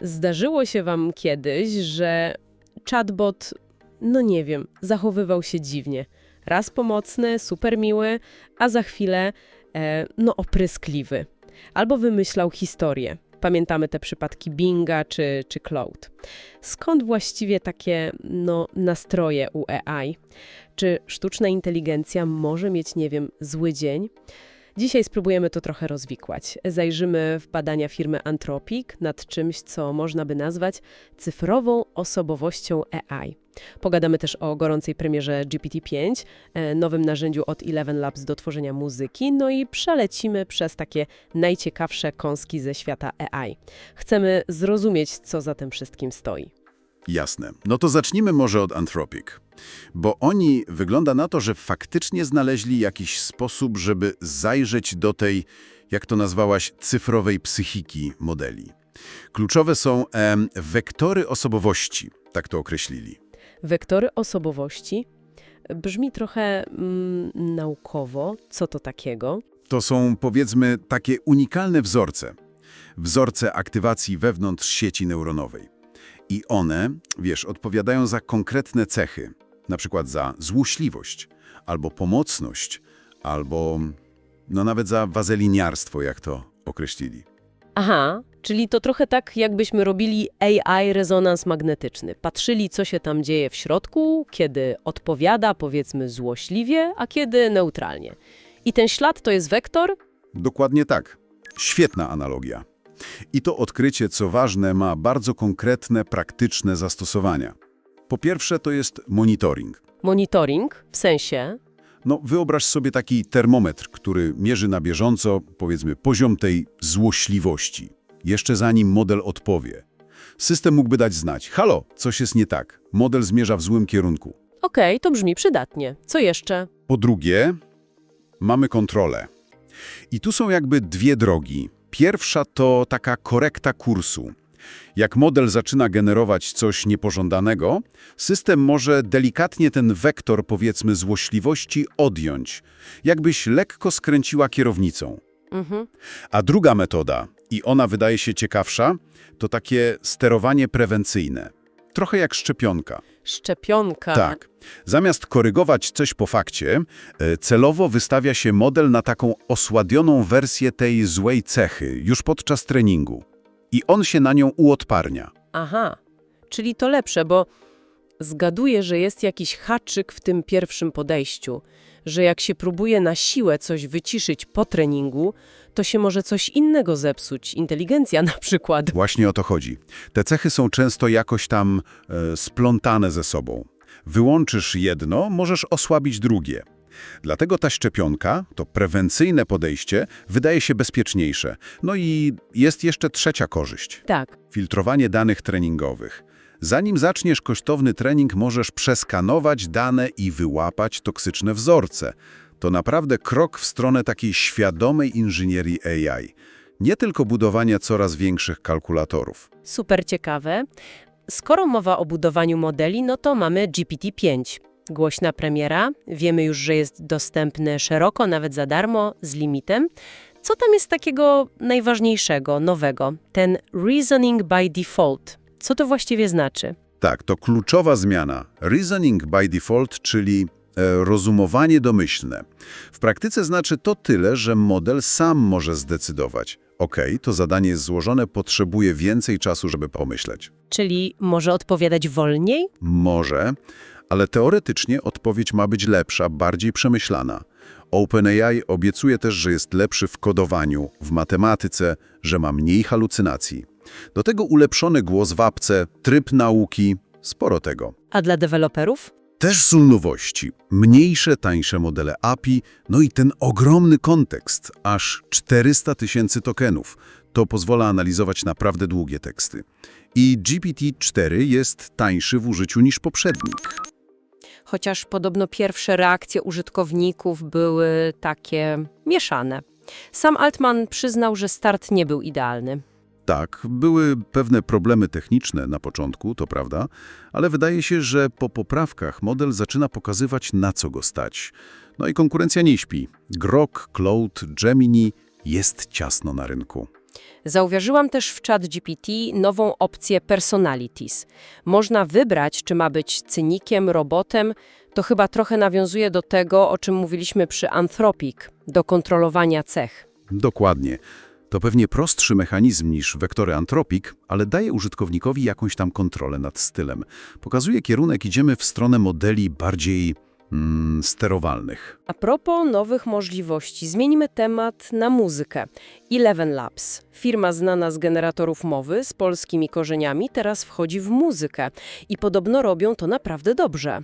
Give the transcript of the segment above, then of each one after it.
Zdarzyło się wam kiedyś, że chatbot, no nie wiem, zachowywał się dziwnie. Raz pomocny, super miły, a za chwilę, e, no opryskliwy. Albo wymyślał historię. Pamiętamy te przypadki Binga czy, czy Cloud. Skąd właściwie takie, no, nastroje u AI? Czy sztuczna inteligencja może mieć, nie wiem, zły dzień? Dzisiaj spróbujemy to trochę rozwikłać. Zajrzymy w badania firmy Anthropic nad czymś, co można by nazwać cyfrową osobowością AI. Pogadamy też o gorącej premierze GPT-5, e, nowym narzędziu od Eleven Labs do tworzenia muzyki, no i przelecimy przez takie najciekawsze kąski ze świata AI. Chcemy zrozumieć, co za tym wszystkim stoi. Jasne. No to zacznijmy może od Anthropic. Bo oni, wygląda na to, że faktycznie znaleźli jakiś sposób, żeby zajrzeć do tej, jak to nazwałaś, cyfrowej psychiki modeli. Kluczowe są em, wektory osobowości, tak to określili. Wektory osobowości brzmi trochę mm, naukowo. Co to takiego? To są, powiedzmy, takie unikalne wzorce. Wzorce aktywacji wewnątrz sieci neuronowej. I one, wiesz, odpowiadają za konkretne cechy, na przykład za złośliwość, albo pomocność, albo no nawet za wazeliniarstwo, jak to określili. Aha, czyli to trochę tak, jakbyśmy robili AI rezonans magnetyczny. Patrzyli, co się tam dzieje w środku, kiedy odpowiada, powiedzmy, złośliwie, a kiedy neutralnie. I ten ślad to jest wektor? Dokładnie tak. Świetna analogia. I to odkrycie, co ważne, ma bardzo konkretne, praktyczne zastosowania. Po pierwsze, to jest monitoring. Monitoring, w sensie... No, wyobraź sobie taki termometr, który mierzy na bieżąco, powiedzmy, poziom tej złośliwości, jeszcze zanim model odpowie. System mógłby dać znać, halo, coś jest nie tak, model zmierza w złym kierunku. Okej, to brzmi przydatnie. Co jeszcze? Po drugie, mamy kontrolę. I tu są jakby dwie drogi. Pierwsza to taka korekta kursu. Jak model zaczyna generować coś niepożądanego, system może delikatnie ten wektor, powiedzmy, złośliwości odjąć, jakbyś lekko skręciła kierownicą. Mhm. A druga metoda, i ona wydaje się ciekawsza, to takie sterowanie prewencyjne. Trochę jak szczepionka. Szczepionka. Tak. Zamiast korygować coś po fakcie, e, celowo wystawia się model na taką osłabioną wersję tej złej cechy już podczas treningu. I on się na nią uodparnia. Aha, czyli to lepsze, bo zgaduję, że jest jakiś haczyk w tym pierwszym podejściu, że jak się próbuje na siłę coś wyciszyć po treningu, to się może coś innego zepsuć, inteligencja na przykład. Właśnie o to chodzi. Te cechy są często jakoś tam e, splątane ze sobą. Wyłączysz jedno, możesz osłabić drugie. Dlatego ta szczepionka, to prewencyjne podejście, wydaje się bezpieczniejsze. No i jest jeszcze trzecia korzyść. Tak, Filtrowanie danych treningowych. Zanim zaczniesz kosztowny trening, możesz przeskanować dane i wyłapać toksyczne wzorce. To naprawdę krok w stronę takiej świadomej inżynierii AI. Nie tylko budowania coraz większych kalkulatorów. super ciekawe. Skoro mowa o budowaniu modeli, no to mamy GPT-5. Głośna premiera, wiemy już, że jest dostępny szeroko, nawet za darmo, z limitem. Co tam jest takiego najważniejszego, nowego? Ten reasoning by default. Co to właściwie znaczy? Tak, to kluczowa zmiana. Reasoning by default, czyli e, rozumowanie domyślne. W praktyce znaczy to tyle, że model sam może zdecydować. OK, to zadanie jest złożone, potrzebuje więcej czasu, żeby pomyśleć. Czyli może odpowiadać wolniej? Może, ale teoretycznie odpowiedź ma być lepsza, bardziej przemyślana. OpenAI obiecuje też, że jest lepszy w kodowaniu, w matematyce, że ma mniej halucynacji. Do tego ulepszony głos w apce, tryb nauki, sporo tego. A dla deweloperów? Też są nowości. Mniejsze, tańsze modele API, no i ten ogromny kontekst, aż 400 tysięcy tokenów. To pozwala analizować naprawdę długie teksty. I GPT-4 jest tańszy w użyciu niż poprzednik. Chociaż podobno pierwsze reakcje użytkowników były takie mieszane. Sam Altman przyznał, że start nie był idealny. Tak, były pewne problemy techniczne na początku, to prawda, ale wydaje się, że po poprawkach model zaczyna pokazywać, na co go stać. No i konkurencja nie śpi. Grok, Cloud, Gemini jest ciasno na rynku. Zauważyłam też w ChatGPT nową opcję Personalities. Można wybrać, czy ma być cynikiem, robotem. To chyba trochę nawiązuje do tego, o czym mówiliśmy przy Anthropic, do kontrolowania cech. Dokładnie. To pewnie prostszy mechanizm niż wektory Anthropic, ale daje użytkownikowi jakąś tam kontrolę nad stylem. Pokazuje kierunek, idziemy w stronę modeli bardziej mm, sterowalnych. A propos nowych możliwości, zmienimy temat na muzykę. Eleven Labs, firma znana z generatorów mowy z polskimi korzeniami, teraz wchodzi w muzykę i podobno robią to naprawdę dobrze.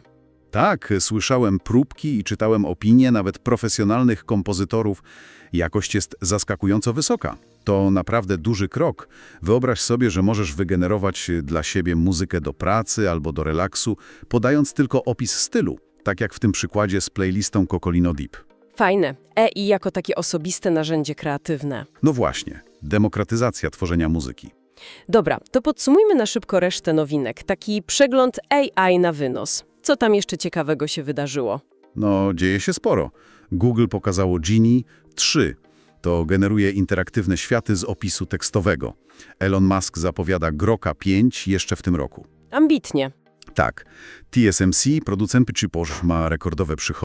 Tak, słyszałem próbki i czytałem opinie nawet profesjonalnych kompozytorów. Jakość jest zaskakująco wysoka. To naprawdę duży krok. Wyobraź sobie, że możesz wygenerować dla siebie muzykę do pracy albo do relaksu, podając tylko opis stylu, tak jak w tym przykładzie z playlistą Cocolino Deep. Fajne. EI jako takie osobiste narzędzie kreatywne. No właśnie, demokratyzacja tworzenia muzyki. Dobra, to podsumujmy na szybko resztę nowinek. Taki przegląd AI na wynos. Co tam jeszcze ciekawego się wydarzyło? No, dzieje się sporo. Google pokazało Genie 3. To generuje interaktywne światy z opisu tekstowego. Elon Musk zapowiada Groka 5 jeszcze w tym roku. Ambitnie. Tak, TSMC, producent chipów, ma rekordowe przychody